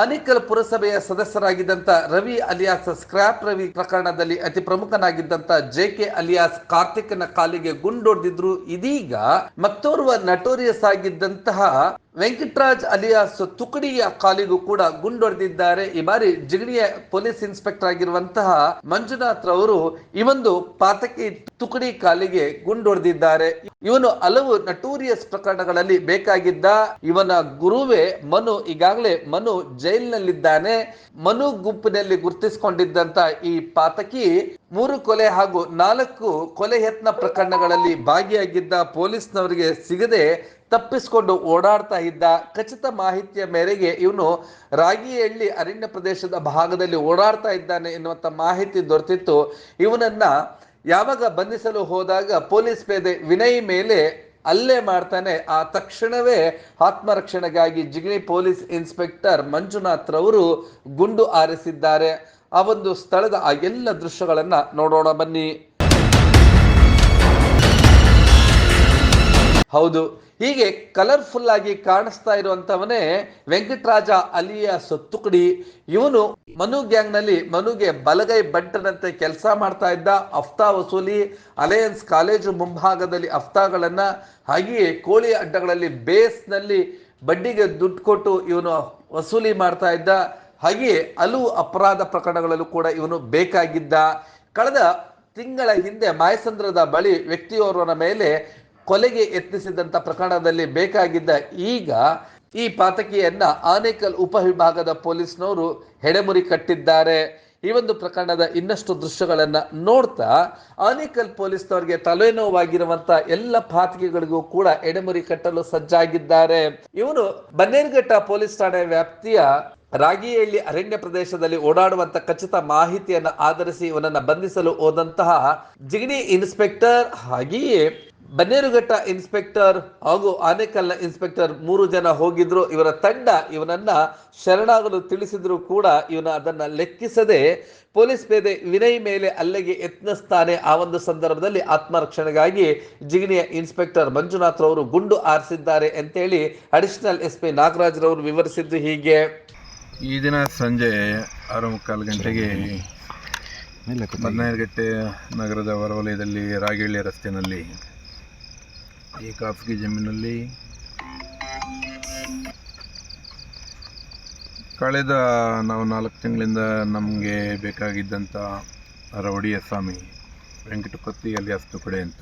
ಆನೇಕಲ್ ಪುರಸಭೆಯ ಸದಸ್ಯರಾಗಿದ್ದಂತ Ravi alias scrap Ravi ಪ್ರಕರಣದಲ್ಲಿ ಅತಿ ಪ್ರಮುಖನಾಗಿದ್ದಂತ ಜೆ ಕೆ ಅಲಿಯಾಸ್ ಕಾರ್ತಿಕ್ನ ಕಾಲಿಗೆ ಗುಂಡೊಡೆದಿದ್ರು ಇದೀಗ ಮತ್ತೋರ್ವ ನಟೋರಿಯಸ್ ಆಗಿದ್ದಂತಹ ವೆಂಕಟರಾಜ್ ಅಲಿಯಾಸ್ ತುಕಡಿಯ ಕಾಲಿಗೂ ಕೂಡ ಗುಂಡೊಡೆದಿದ್ದಾರೆ. ಈ ಬಾರಿ ಜಿಗಣಿಯ ಪೊಲೀಸ್ ಇನ್ಸ್ಪೆಕ್ಟರ್ ಆಗಿರುವಂತಹ ಮಂಜುನಾಥ್ ರವರು ಈ ಒಂದು ಪಾತಕಿ ತುಕಡಿ ಕಾಲಿಗೆ ಗುಂಡೊಡೆದಿದ್ದಾರೆ. ಇವನು ಹಲವು ನಟೋರಿಯಸ್ ಪ್ರಕರಣಗಳಲ್ಲಿ ಬೇಕಾಗಿದ್ದ ಇವನ ಗುರುವೇ ಮನು. ಈಗಾಗಲೇ ಮನು ಜೈಲಿನಲ್ಲಿದ್ದಾನೆ. ಮನು ಗುಂಪಿನಲ್ಲಿ ಗುರುತಿಸಿಕೊಂಡಿದ್ದಂತ ಈ ಪಾತಕಿ ಮೂರು ಕೊಲೆ ಹಾಗೂ ನಾಲ್ಕು ಕೊಲೆ ಯತ್ನ ಪ್ರಕರಣಗಳಲ್ಲಿ ಭಾಗಿಯಾಗಿದ್ದ ಪೊಲೀಸ್ನವರಿಗೆ ಸಿಗದೆ ತಪ್ಪಿಸಿಕೊಂಡು ಓಡಾಡ್ತಾ ಇದ್ದ ಖಚಿತ ಮಾಹಿತಿಯ ಮೇರೆಗೆ ಇವನು ರಾಗಿಹಳ್ಳಿ ಅರಣ್ಯ ಪ್ರದೇಶದ ಭಾಗದಲ್ಲಿ ಓಡಾಡ್ತಾ ಇದ್ದಾನೆ ಎನ್ನುವಂಥ ಮಾಹಿತಿ ದೊರೆತಿತ್ತು. ಇವನನ್ನ ಯಾವಾಗ ಬಂಧಿಸಲು ಹೋದಾಗ ಪೊಲೀಸ್ ಪೇದೆ ವಿನಯ್ ಮೇಲೆ ಅಲ್ಲೇ ಮಾಡ್ತಾನೆ. ಆ ತಕ್ಷಣವೇ ಆತ್ಮರಕ್ಷಣೆಗಾಗಿ ಜಿಗಣಿ ಪೊಲೀಸ್ ಇನ್ಸ್ಪೆಕ್ಟರ್ ಮಂಜುನಾಥ್ ರವರು ಗುಂಡು ಹಾರಿಸಿದ್ದಾರೆ. ಆ ಒಂದು ಸ್ಥಳದ ಆ ಎಲ್ಲ ದೃಶ್ಯಗಳನ್ನು ನೋಡೋಣ, ಬನ್ನಿ. ಹೌದು, ಹೀಗೆ ಕಲರ್ಫುಲ್ ಆಗಿ ಕಾಣಿಸ್ತಾ ಇರುವಂತವನೇ ವೆಂಕಟರಾಜ ಅಲಿಯ ಸೊತ್ತುಕಡಿ. ಇವನು ಮನು ಗ್ಯಾಂಗ್ನಲ್ಲಿ ಮನುಗೆ ಬಲಗೈ ಬಂಟನಂತೆ ಕೆಲಸ ಮಾಡ್ತಾ ಇದ್ದ ಅಫ್ತಾ ವಸೂಲಿ, ಅಲಯನ್ಸ್ ಕಾಲೇಜು ಮುಂಭಾಗದಲ್ಲಿ ಅಫ್ತಾಗಳನ್ನ, ಹಾಗೆಯೇ ಕೋಳಿ ಅಡ್ಡಗಳಲ್ಲಿ ಬೇಸ್ನಲ್ಲಿ ಬಡ್ಡಿಗೆ ದುಡ್ಡು ಕೊಟ್ಟು ಇವನು ವಸೂಲಿ ಮಾಡ್ತಾ ಇದ್ದ. ಹಾಗೆಯೇ ಹಲವು ಅಪರಾಧ ಪ್ರಕರಣಗಳಲ್ಲೂ ಕೂಡ ಇವನು ಬೇಕಾಗಿದ್ದ. ಕಳೆದ ತಿಂಗಳ ಹಿಂದೆ ಮಾಯಸಂದ್ರದ ಬಳಿ ವ್ಯಕ್ತಿಯೋರ್ವನ ಮೇಲೆ ಕೊಲೆಗೆ ಯತ್ನಿಸಿದಂಥ ಪ್ರಕರಣದಲ್ಲಿ ಬೇಕಾಗಿದ್ದ ಈಗ ಈ ಪಾತಕಿಯನ್ನ ಆನೇಕಲ್ ಉಪವಿಭಾಗದ ಪೊಲೀಸ್ನವರು ಹೆಡೆಮುರಿ ಕಟ್ಟಿದ್ದಾರೆ. ಈ ಒಂದು ಪ್ರಕರಣದ ಇನ್ನಷ್ಟು ದೃಶ್ಯಗಳನ್ನ ನೋಡ್ತಾ ಆನೇಕಲ್ ಪೊಲೀಸ್ನವರಿಗೆ ತಲೆನೋವಾಗಿರುವಂತ ಎಲ್ಲ ಪಾತಕಿಗಳಿಗೂ ಕೂಡ ಎಡೆಮುರಿ ಕಟ್ಟಲು ಸಜ್ಜಾಗಿದ್ದಾರೆ. ಇವನು ಬನ್ನೇರುಘಟ್ಟ ಪೊಲೀಸ್ ಠಾಣೆ ವ್ಯಾಪ್ತಿಯ ರಾಗಿಹಳ್ಳಿ ಅರಣ್ಯ ಪ್ರದೇಶದಲ್ಲಿ ಓಡಾಡುವಂತ ಖಚಿತ ಮಾಹಿತಿಯನ್ನು ಆಧರಿಸಿ ಇವನನ್ನ ಬಂಧಿಸಲು ಹೋದಂತಹ ಜಿಗಣಿ ಇನ್ಸ್ಪೆಕ್ಟರ್ ಹಾಗೆಯೇ ಬನ್ನೇರುಘಟ್ಟ ಇನ್ಸ್ಪೆಕ್ಟರ್ ಹಾಗೂ ಆನೇಕಲ್ನ ಇನ್ಸ್ಪೆಕ್ಟರ್ ಮೂರು ಜನ ಹೋಗಿದ್ರು. ಇವರ ತಂಡ ಇವನನ್ನ ಶರಣಾಗಲು ತಿಳಿಸಿದ್ರು ಕೂಡ ಇವನ ಅದನ್ನ ಲೆಕ್ಕಿಸದೆ ಪೊಲೀಸ್ ಪೇದೆ ವಿನಯ್ ಮೇಲೆ ಅಲ್ಲಿಗೆ ಯತ್ನಿಸ್ತಾನೆ. ಆ ಒಂದು ಸಂದರ್ಭದಲ್ಲಿ ಆತ್ಮರಕ್ಷಣೆಗಾಗಿ ಜಿಗಣಿಯ ಇನ್ಸ್ಪೆಕ್ಟರ್ ಮಂಜುನಾಥ್ ರವರು ಗುಂಡು ಆರಿಸಿದ್ದಾರೆ ಅಂತೇಳಿ ಅಡಿಷನಲ್ ಎಸ್ ಪಿ ನಾಗರಾಜ್ ರವರು ವಿವರಿಸಿದ್ದು ಹೀಗೆ. ಈ ದಿನ ಸಂಜೆ ಆರು ಮುಕ್ಕಾಲು ಗಂಟೆಗೆ ಬದನಾಯರಗಟ್ಟೆ ನಗರದ ಹೊರವಲಯದಲ್ಲಿ ರಾಗಿಹಳ್ಳಿ ರಸ್ತೆಯಲ್ಲಿ ಈ ಖಾಸಗಿ ಜಮೀನಲ್ಲಿ ಕಳೆದ ನಾವು ನಾಲ್ಕು ತಿಂಗಳಿಂದ ನಮಗೆ ಬೇಕಾಗಿದ್ದಂಥ ರವಡಿಯ ಸ್ವಾಮಿ ವೆಂಕಟಪತಿ ಅಲಿಯಾಸ್ ತುಕಡೆ ಅಂತ.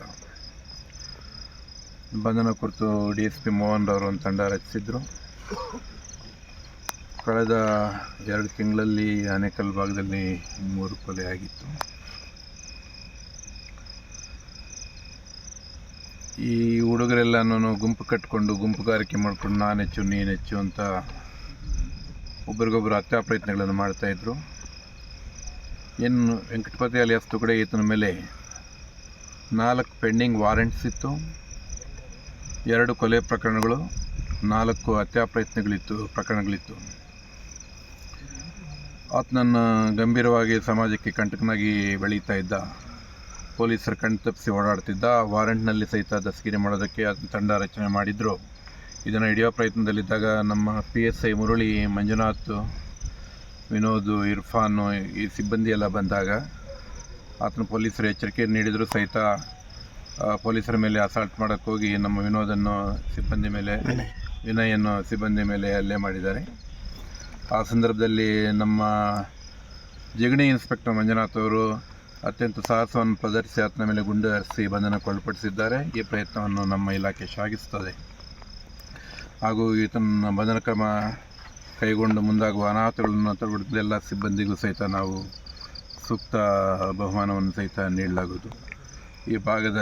ಬಂಧನ ಕುರಿತು ಡಿ ಎಸ್ ಪಿ ಮೋಹನ್ ರವರು ಒಂದು ತಂಡ ರಚಿಸಿದ್ರು. ಕಳೆದ ಎರಡು ತಿಂಗಳಲ್ಲಿ ಆನೇಕಲ್ ಭಾಗದಲ್ಲಿ ಮೂರು ಕೊಲೆ ಆಗಿತ್ತು. ಈ ಹುಡುಗರೆಲ್ಲನೂ ಗುಂಪು ಕಟ್ಕೊಂಡು ಗುಂಪುಗಾರಿಕೆ ಮಾಡಿಕೊಂಡು ನಾನು ಹೆಚ್ಚು ನೀನು ಹೆಚ್ಚು ಅಂತ ಒಬ್ರಿಗೊಬ್ಬರು ಹತ್ಯಾ ಪ್ರಯತ್ನಗಳನ್ನು ಮಾಡ್ತಾಯಿದ್ರು ಏನು ವೆಂಕಟಪತಿ ಅಲೆ ಅಷ್ಟು ಕಡೆ ಈತನ ಮೇಲೆ ನಾಲ್ಕು ಪೆಂಡಿಂಗ್ ವಾರೆಂಟ್ಸ್ ಇತ್ತು, ಎರಡು ಕೊಲೆ ಪ್ರಕರಣಗಳು, ನಾಲ್ಕು ಹತ್ಯಾ ಪ್ರಯತ್ನಗಳಿತ್ತು, ಪ್ರಕರಣಗಳಿತ್ತು. ಆತನನ್ನು ಗಂಭೀರವಾಗಿ ಸಮಾಜಕ್ಕೆ ಕಂಟಕನಾಗಿ ಬೆಳೀತಾ ಇದ್ದ ಪೊಲೀಸರು ಕಣ್ ತಪ್ಪಿಸಿ ಓಡಾಡ್ತಿದ್ದ ವಾರೆಂಟ್ನಲ್ಲಿ ಸಹಿತ ದಸ್ಗಿರಿ ಮಾಡೋದಕ್ಕೆ ಆತನ ತಂಡ ರಚನೆ ಮಾಡಿದ್ರು. ಇದನ್ನು ಹಿಡಿಯೋ ಪ್ರಯತ್ನದಲ್ಲಿದ್ದಾಗ ನಮ್ಮ P S I Murali Manjunath Vinod Irfan ಈ ಸಿಬ್ಬಂದಿ ಎಲ್ಲ ಬಂದಾಗ ಆತನ ಪೊಲೀಸರು ಎಚ್ಚರಿಕೆ ನೀಡಿದರೂ. ಸಹಿತ ಪೊಲೀಸರ ಮೇಲೆ ಅಸಾಲ್ಟ್ ಮಾಡೋಕ್ಕೋಗಿ ನಮ್ಮ ವಿನೋದನ್ನು ಸಿಬ್ಬಂದಿ ಮೇಲೆ ವಿನಯನ್ನು ಸಿಬ್ಬಂದಿ ಮೇಲೆ ಹಲ್ಲೆ ಮಾಡಿದ್ದಾರೆ. ಆ ಸಂದರ್ಭದಲ್ಲಿ ನಮ್ಮ ಜಿಗಣಿ ಇನ್ಸ್ಪೆಕ್ಟರ್ ಮಂಜುನಾಥ್ ಅವರು ಅತ್ಯಂತ ಸಾಹಸವನ್ನು ಪ್ರದರ್ಶಿಸಿ ಆತನ ಮೇಲೆ ಗುಂಡು ಹರಿಸಿ ಬಂಧನಕ್ಕೊಳಪಡಿಸಿದ್ದಾರೆ ಈ ಪ್ರಯತ್ನವನ್ನು ನಮ್ಮ ಇಲಾಖೆ ಶ್ಲಾಘಿಸುತ್ತದೆ. ಹಾಗೂ ಈತನ ಬಂಧನ ಕ್ರಮ ಕೈಗೊಂಡು ಮುಂದಾಗುವ ಅನಾಹುತಗಳನ್ನು ತಡೆಗಟ್ಟಲು ಎಲ್ಲ ಸಿಬ್ಬಂದಿಗೂ ಸಹಿತ ನಾವು ಸೂಕ್ತ ಬಹುಮಾನವನ್ನು ಸಹಿತ ನೀಡಲಾಗುವುದು. ಈ ಭಾಗದ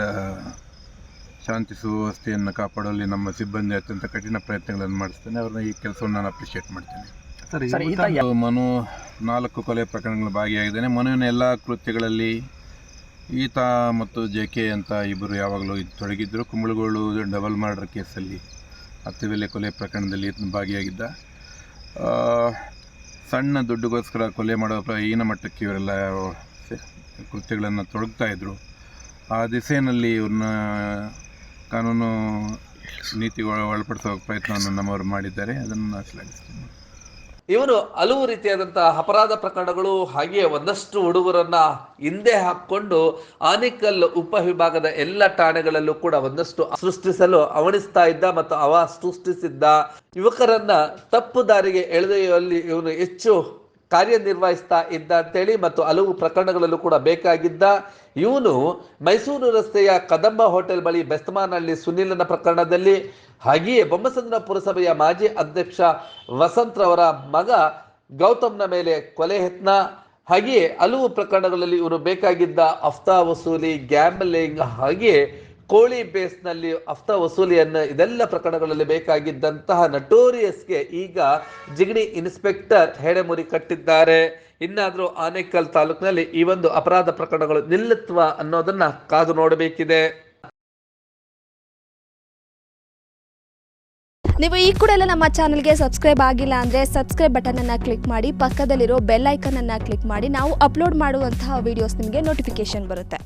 ಶಾಂತಿ ಸುವ್ಯವಸ್ಥೆಯನ್ನು ಕಾಪಾಡುವಲ್ಲಿ ನಮ್ಮ ಸಿಬ್ಬಂದಿ ಅತ್ಯಂತ ಕಠಿಣ ಪ್ರಯತ್ನಗಳನ್ನು ಮಾಡಿಸ್ತೇನೆ ಅವ್ರನ್ನ ಈ ಕೆಲಸವನ್ನು ನಾನು ಅಪ್ರಿಷಿಯೇಟ್ ಮಾಡ್ತೇನೆ. ಮನು ನಾಲ್ಕು ಕೊಲೆ ಪ್ರಕರಣಗಳು ಭಾಗಿಯಾಗಿದ್ದೇನೆ. ಮನುವಿನ ಎಲ್ಲ ಕೃತ್ಯಗಳಲ್ಲಿ ಈತ ಮತ್ತು ಜೆ ಕೆ ಅಂತ ಇಬ್ಬರು ಯಾವಾಗಲೂ ಇದು ತೊಡಗಿದ್ದರು ಕುಂಬಳಗೋಳು ಡಬಲ್ ಮರ್ಡರ್ ಕೇಸಲ್ಲಿ ಹತ್ತುವೆಲೆ ಕೊಲೆ ಪ್ರಕರಣದಲ್ಲಿ ಈತನು ಭಾಗಿಯಾಗಿದ್ದ. ಆ, ಸಣ್ಣ ದುಡ್ಡುಗೋಸ್ಕರ ಕೊಲೆ ಮಾಡೋ ಪ್ರ- ಹೀನ ಮಟ್ಟಕ್ಕೆ ಇವರೆಲ್ಲ ಕೃತ್ಯಗಳನ್ನು ತೊಡಗ್ತಾ ಇದ್ದರು ಆ ದಿಸೆಯಲ್ಲಿ ಇವ್ರನ್ನ ಕಾನೂನು ನೀತಿಗೆ ಒಳ- ಒಳಪಡಿಸೋ ಪ್ರಯತ್ನವನ್ನು ನಮ್ಮವರು ಮಾಡಿದ್ದಾರೆ. ಅದನ್ನು ನಾನು ಶ್ಲಾಘಿಸ್ತೀನಿ ಇವನು ಹಲವು ರೀತಿಯಾದಂತಹ ಅಪರಾಧ ಪ್ರಕರಣಗಳು ಹಾಗೆಯೇ ಒಂದಷ್ಟು ಹುಡುಗರನ್ನ ಹಿಂದೆ ಹಾಕೊಂಡು ಆನಿಕಲ್ ಉಪವಿಭಾಗದ ಎಲ್ಲ ಠಾಣೆಗಳಲ್ಲೂ ಕೂಡ ಒಂದಷ್ಟು ಸೃಷ್ಟಿಸಲು ಅವಣಿಸ್ತಾ ಇದ್ದ ಮತ್ತು ಅವ ಸೃಷ್ಟಿಸಿದ್ದ ಯುವಕರನ್ನ ತಪ್ಪು ದಾರಿಗೆ ಎಳೆದೊಯ್ಯುವಲ್ಲಿ ಇವನು ಹೆಚ್ಚು ಕಾರ್ಯನಿರ್ವಹಿಸ್ತಾ ಇದ್ದ ಅಂತೇಳಿ ಮತ್ತು ಹಲವು ಪ್ರಕರಣಗಳಲ್ಲೂ ಕೂಡ ಬೇಕಾಗಿದ್ದ ಇವನು ಮೈಸೂರು ರಸ್ತೆಯ ಕದಂಬ ಹೋಟೆಲ್ ಬಳಿ ಬೆಸ್ತಮಾನಹಳ್ಳಿ ಸುನೀಲನ ಪ್ರಕರಣದಲ್ಲಿ ಹಾಗೆಯೇ ಬೊಮ್ಮಸಂದ್ರ ಪುರಸಭೆಯ ಮಾಜಿ ಅಧ್ಯಕ್ಷ ವಸಂತ್ರವರ ಮಗ ಗೌತಮ್ನ ಮೇಲೆ ಕೊಲೆ ಯತ್ನ. ಹಾಗೆಯೇ ಹಲವು ಪ್ರಕರಣಗಳಲ್ಲಿ ಇವರು ಬೇಕಾಗಿದ್ದ ಅಫ್ತಾ ವಸೂಲಿ ಗ್ಯಾಮ್ಲಿಂಗ್ ಹಾಗೆಯೇ ಕೋಳಿ ಬೇಸ್ನಲ್ಲಿ ಅಫ್ತಾ ವಸೂಲಿಯನ್ನು ಇದೆಲ್ಲ ಪ್ರಕರಣಗಳಲ್ಲಿ ಬೇಕಾಗಿದ್ದಂತಹ ನಟೋರಿಯಸ್ಗೆ ಈಗ ಜಿಗಣಿ ಇನ್ಸ್ಪೆಕ್ಟರ್ ಹೆಡೆಮುರಿ ಕಟ್ಟಿದ್ದಾರೆ. ಇನ್ನಾದರೂ ಆನೇಕಲ್ ತಾಲೂಕಿನಲ್ಲಿ ಈ ಒಂದು ಅಪರಾಧ ಪ್ರಕರಣಗಳು ನಿಲ್ಲತ್ವ ಅನ್ನೋದನ್ನ ಕಾದು ನೋಡಬೇಕಿದೆ. ನೀವು ಈ ಕೂಡ ಎಲ್ಲ ನಮ್ಮ ಚಾನಲ್ಗೆ ಸಬ್ಸ್ಕ್ರೈಬ್ ಆಗಿಲ್ಲ ಅಂದರೆ ಸಬ್ಸ್ಕ್ರೈಬ್ ಬಟನನ್ನು ಕ್ಲಿಕ್ ಮಾಡಿ, ಪಕ್ಕದಲ್ಲಿರೋ ಬೆಲ್ ಐಕನನ್ನು ಕ್ಲಿಕ್ ಮಾಡಿ, ನಾವು ಅಪ್ಲೋಡ್ ಮಾಡುವಂತಹ ವಿಡಿಯೋಸ್ ನಿಮಗೆ ನೋಟಿಫಿಕೇಶನ್ ಬರುತ್ತೆ.